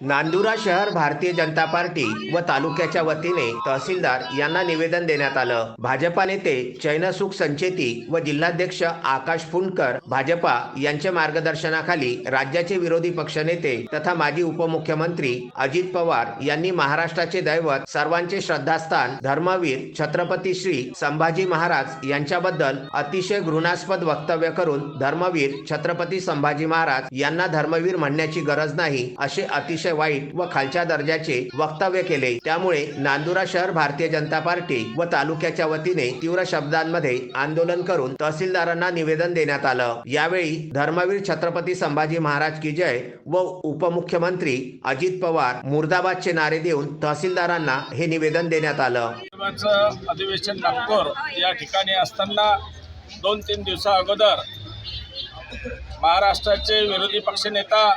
नांदुरा शहर भारतीय जनता पार्टी व तालुक्याच्या वतीने तहसीलदार यांना निवेदन देण्यात आलं. भाजपा नेते चैनसुख संचेती व जिल्हाध्यक्ष आकाश फुंडकर भाजपा यांच्या मार्गदर्शनाखाली राज्याचे विरोधी पक्षनेते तथा माजी उपमुख्यमंत्री अजित पवार यांनी महाराष्ट्राचे दैवत सर्वांचे श्रद्धास्थान धर्मवीर छत्रपती श्री संभाजी महाराज यांच्याबद्दल अतिशय घृणास्पद वक्तव्य करून धर्मवीर छत्रपती संभाजी महाराज यांना धर्मवीर म्हणण्याची गरज नाही असे अतिशय वाईट व खालच्या दर्जाचे वक्तव्य केले. त्यामुळे नांदुरा शहर भारतीय जनता पार्टी व तालुक्याच्या वतीने तीव्र शब्दांमध्ये आंदोलन करून तहसीलदारांना निवेदन देण्यात आलं. यावेळी धर्मवीर छत्रपती संभाजी महाराज की जय व उपमुख्यमंत्री अजित पवार मुर्दाबादचे नारे देऊन तहसीलदारांना हे निवेदन देण्यात आलं. अधिवेशन नागपूर या ठिकाणी असताना दोन तीन दिवसा अगोदर महाराष्ट्राचे विरोधी पक्षनेता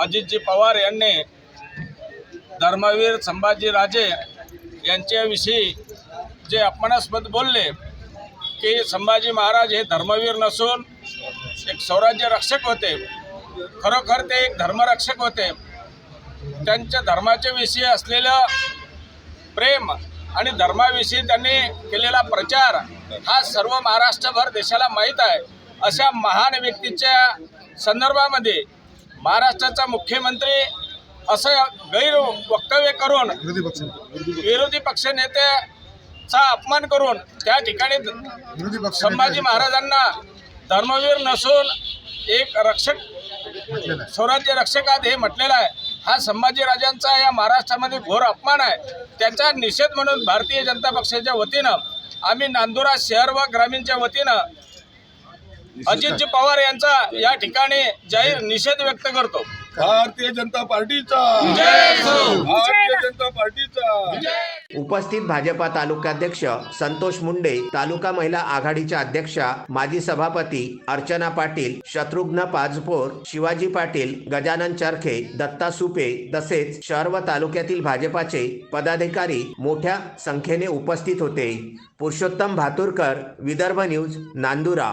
अजितजी पवार यांनी धर्मवीर संभाजीराजे यांच्याविषयी जे अपमानास्पद बोलले की संभाजी महाराज हे धर्मवीर नसून एक स्वराज्य रक्षक होते. खरोखर ते एक धर्मरक्षक होते. त्यांच्या धर्माच्या विषयी असलेलं प्रेम आणि धर्माविषयी त्यांनी केलेला प्रचार हा सर्व महाराष्ट्रभर देशाला माहीत आहे. अशा महान व्यक्तीच्या संदर्भामध्ये महाराष्ट्राचा मुख्यमंत्री असं गैर वक्तव्य करून विरोधी पक्ष विरोधी पक्षनेत्याचा अपमान करून त्या ठिकाणी संभाजी महाराजांना धर्मवीर नसून एक रक्षक. स्वराज्य रक्षकात हे म्हटलेलं आहे. हा संभाजीराजांचा या महाराष्ट्रामध्ये घोर अपमान आहे. त्याचा निषेध म्हणून भारतीय जनता पक्षाच्या वतीनं आम्ही नांदुरा शहर व ग्रामीणच्या वतीनं अजितजी पवार यांचा या ठिकाणी जाहीर निषेध व्यक्त करतो. भारतीय जनता पार्टीचा. भारतीय जनता पार्टीचा. उपस्थित भाजपा तालुकाध्यक्ष संतोष मुंडे तालुका महिला आघाडीच्या अध्यक्षा माजी सभापती अर्चना पाटील शत्रुघ्न पाजपोर शिवाजी पाटील गजानन चरखे दत्ता सुपे तसेच शहर व तालुक्यातील भाजपाचे पदाधिकारी मोठ्या संख्येने उपस्थित होते. पुरुषोत्तम भातुरकर विदर्भ न्यूज नांदुरा.